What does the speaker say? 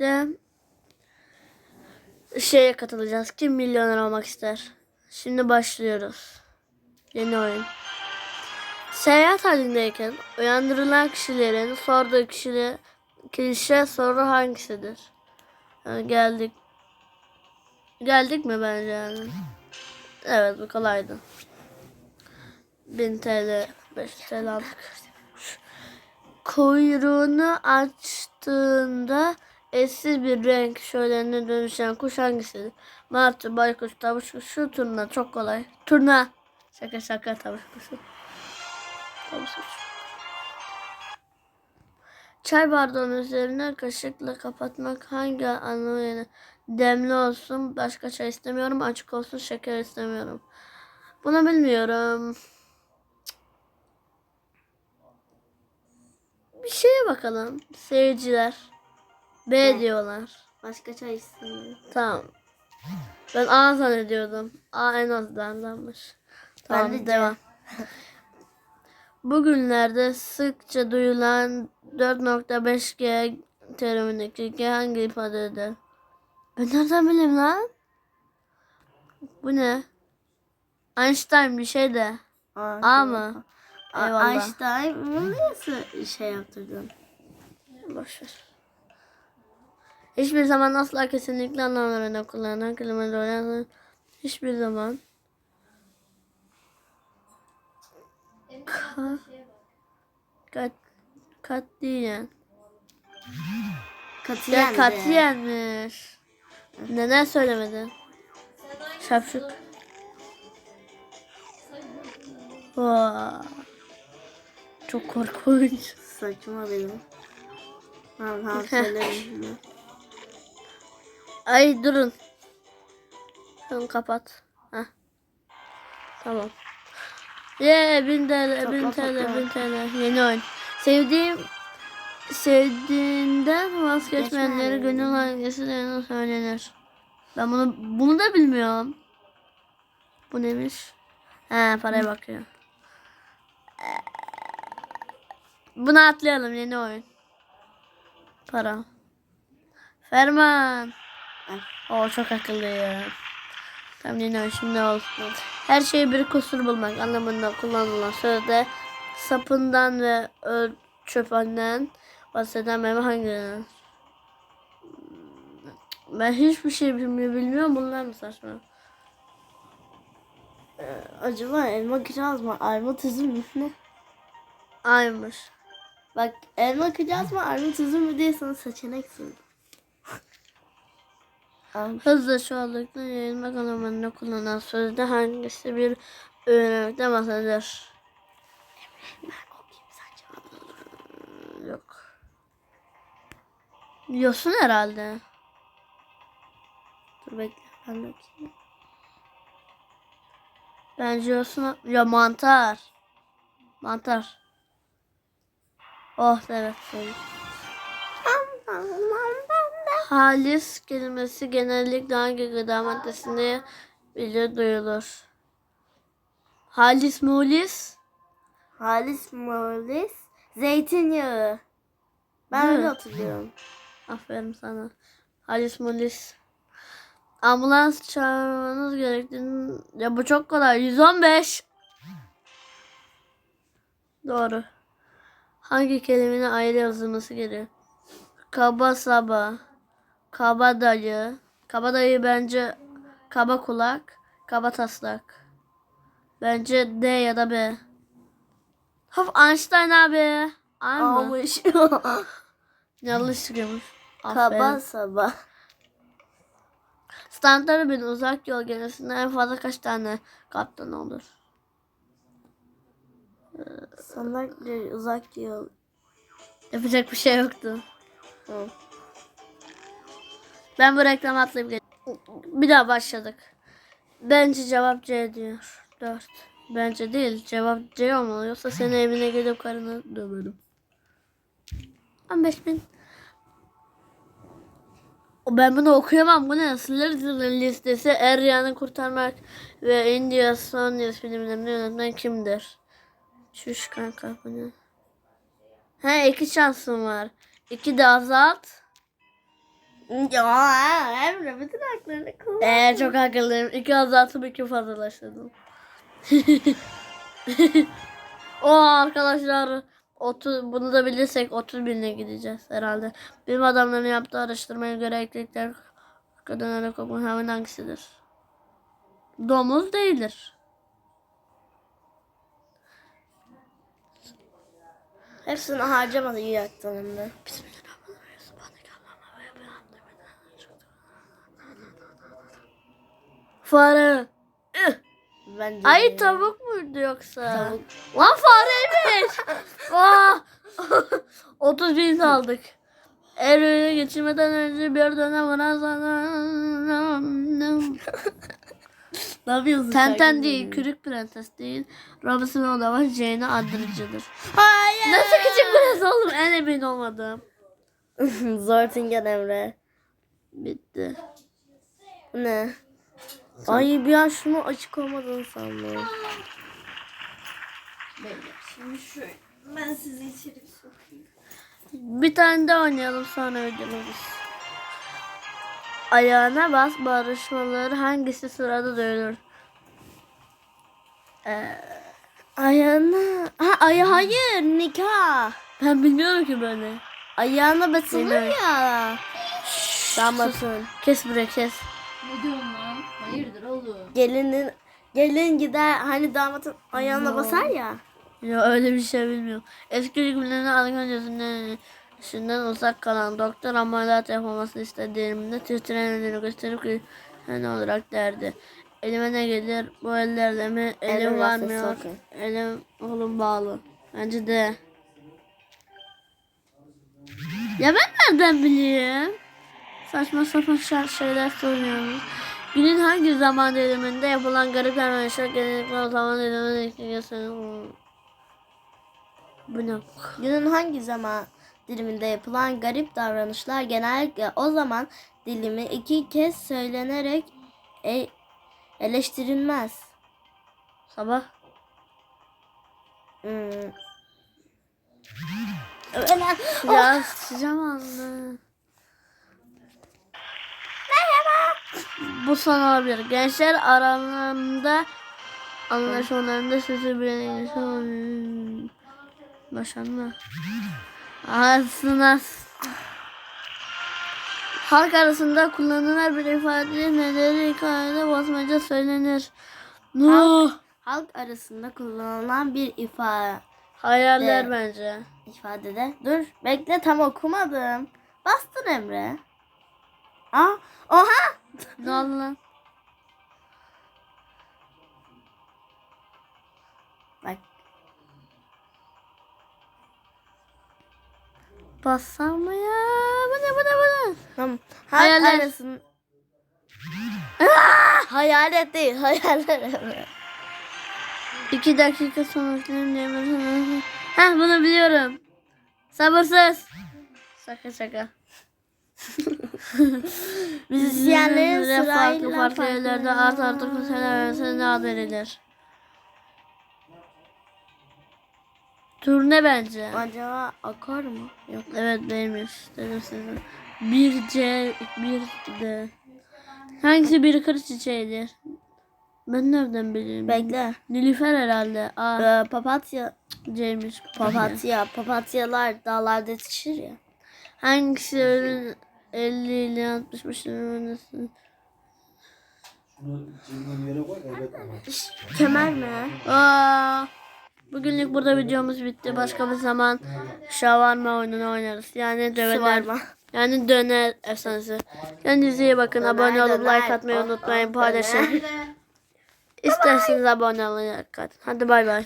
birlikte şeye katılacağız. Kim milyoner olmak ister? Şimdi başlıyoruz. Yeni oyun. Seyahat halindeyken uyandırılan kişilerin sorduğu kişiyle, kişi soru hangisidir? Yani geldik. Geldik mi bence yani? Evet bu kolaydı. 1000 TL, 5 TL aldık. Kuyruğunu açtığında eşsiz bir renk şölenine dönüşen kuş hangisidir? Martı, baykuş, tavus kuşu, turna. Çok kolay. Turna. Şaka şaka tavus kuşu. Tavus kuşu. Çay bardağının üzerine kaşıkla kapatmak hangi anlamı? Demli olsun, başka çay istemiyorum, açık olsun, şeker istemiyorum. Bunu bilmiyorum. Bir şeye bakalım. Seyirciler. B diyorlar. Başka çay istemiyorum. Tamam. Ben A zannediyordum. A en azdandanmış. Tamam de C. devam. Bugünlerde sıkça duyulan 4.5G terimindeki G hangi ifade eder? Ben nereden bileyim lan? Bu ne? Einstein bir şey de. Aa, A mı? Eyvallah. Einstein bunu nasıl şey yaptırdın? Boşver. Hiçbir zaman asla kesinlikle anlamlarında kullanılan kelimeler öğrenen hiçbir zaman ka, kat, katiyen Katiyen ya katiyenmiş. Neden söylemedin? Şapşuk. Vaa. Çok korkunç. Saçma benim. Tamam tamam söylerim. Ay durun. Şunu kapat. Heh. Tamam. Ye bin TL, bin TL, bin TL. Yeni oyun. Sevdiğim sevdiğinden vazgeçmeyenleri Geçmeyenleri. gönül hangisilerine söylenir. Ben bunu bunu da bilmiyorum. Bu neymiş? He paraya bakıyor. Bunu atlayalım yeni oyun. Para. Ferman. O çok akıllı ya. Tamam oyun şimdi olsun. Her şeyi bir kusur bulmak anlamında kullanılan sözde sapından ve çöpünden bahseden meyve hangileri? Ben hiçbir şey bilmi- bilmiyorum. Bunlar mı saçma? Ee, acaba elma kiraz mı? Armut üzüm mü? Ne? Aymış. Bak elma kiraz mı? Armut üzüm mü diye sana seçenek sundum. Hızlı çoğallıkla yayılmak anlamında kullanılan sözde hangisi bir öğrenmekten bahseder? Yok. Yosun herhalde. Dur bekle ben bakayım. Bence yosun... Ya mantar. Mantar. Oh evet. söyle. Halis kelimesi genellikle hangi gıda maddesinde bilir duyulur? Halis mulis. Halis molis zeytinyağı. Ben öyle hatırlıyorum. Aferin sana. Halis mulis. Ambulans çağırmanız gerektiğini... Ya bu çok kolay. 115. Doğru. Hangi kelimenin ayrı yazılması gerekiyor? Kaba saba. Kaba dayı. Kaba dayı bence kaba kulak. Kaba taslak. Bence D ya da B. Hop Einstein abi. Mı? Almış. Yanlış çıkıyormuş. Kaba sabah. Standart bir uzak yol gemisinde en fazla kaç tane kaptan olur? Sana bir uzak yol. Yapacak bir şey yoktu. Tamam. Ben bu reklamı atlayıp Bir daha başladık. Bence cevap C diyor. 4. Bence değil. Cevap C olmalı. Yoksa seni evine gelip karını döverim. 15 bin. Ben bunu okuyamam. Bu ne? Slytherin listesi Erya'nı kurtarmak ve India son yaz filmlerini yönetmen kimdir? Şuş kanka bu ne? He iki şansım var. İki de azalt. Ya Emre bütün haklarını kullan. Eee çok akıllıyım. İki azaltıp iki fazlalaştırdım. o arkadaşlar 30, bunu da bilirsek 30 binle gideceğiz herhalde. Bilim adamlarının yaptığı araştırmaya göre eklikler kadınlara kokma hayvan hangisidir? Domuz değildir. Hepsini harcamadı iyi yaktın Fare. Bence Ay tavuk muydu yoksa? Tavuk. Lan fareymiş. Aa! 30 bin aldık. Er öğüne geçirmeden önce bir dönem sana... Ne yapıyorsun? Tenten değil, kürük prenses değil. Robinson Oda var, Jane'e andırıcıdır. Hayır. Nasıl küçük prens oğlum? En emin olmadım. Zortingen Emre. Bitti. Ne? Ay bir an şunu açık olmadığını sandım. Şimdi şöyle ben sizi içeri sokayım. Bir tane daha oynayalım sonra ödülürüz. Ayağına bas barışmaları hangisi sırada duyulur? Ayağına. Ha ay hayır nikah. Ben bilmiyorum ki böyle. Ayağına basılır ya. Damatın. Kes buraya kes. Ne diyorsun lan? Hayırdır oğlum? Gelinin gelin gider hani damatın ayağına basar ya. Ya öyle bir şey bilmiyorum. Eski günlerinde algın öncesinden işinden uzak kalan doktor ameliyat yapılmasını istediğimde titreyen elini gösterip ki ne olarak derdi. Elime ne gelir bu ellerle mi? Elim Elim varmıyor. Elim oğlum bağlı. Bence de. Ya ben nereden bileyim? Saçma sapan şeyler soruyorsunuz. Günün hangi zaman diliminde yapılan garip davranışlar genellikle o zaman diliminde ilgili Bu ne? Günün hangi zaman diliminde yapılan garip davranışlar genellikle o zaman dilimi iki kez söylenerek e- eleştirilmez. Sabah. Hmm. Öyle. Ya sıcağım anne. Bu son olabilir. Gençler aralarında anlaşmalarında sözü bir insan Başanma. Aslında Halk arasında kullanılan bir ifade neleri hikayede bozmaca söylenir. No. Halk arasında kullanılan bir ifade Hayaller De. bence. ifadede. Dur bekle tam okumadım. Bastın Emre. Aa, oha! Ne oldu lan? Bak Bassam mı ya? Bu ne bu ne bu ne? tamam. Hayaller. arasında Hayalet değil, hayaller. İki dakika sonuçlarını. Heh bunu biliyorum. Sabırsız. Şaka şaka. Müzisyenlerin farklı sırayla farklı yerlerde art arda konserler ne ad verilir? Turne bence. Acaba akor mu? Yok. Evet benimmiş. Dedim size. Bir C, bir D. Hangisi bir kır çiçeğidir? Ben nereden bileyim? Bekle. Nilüfer herhalde. A, Ee, papatya, C'ymiş. papatya, papatyalar dağlarda yetişir ya. Hangisi ürün 50 ile 65 lira? Şunu cebine bir yere koy. Kemer mi? Aa, bugünlük burada videomuz bitti. Başka bir zaman şavarma oyununu oynarız. Yani. Sıvarma. Yani döner efsanesi. Kendinize iyi bakın. Döner, abone olup döner. like atmayı unutmayın. Paylaşın. döner. İsterseniz abone olun. Hadi bay bay.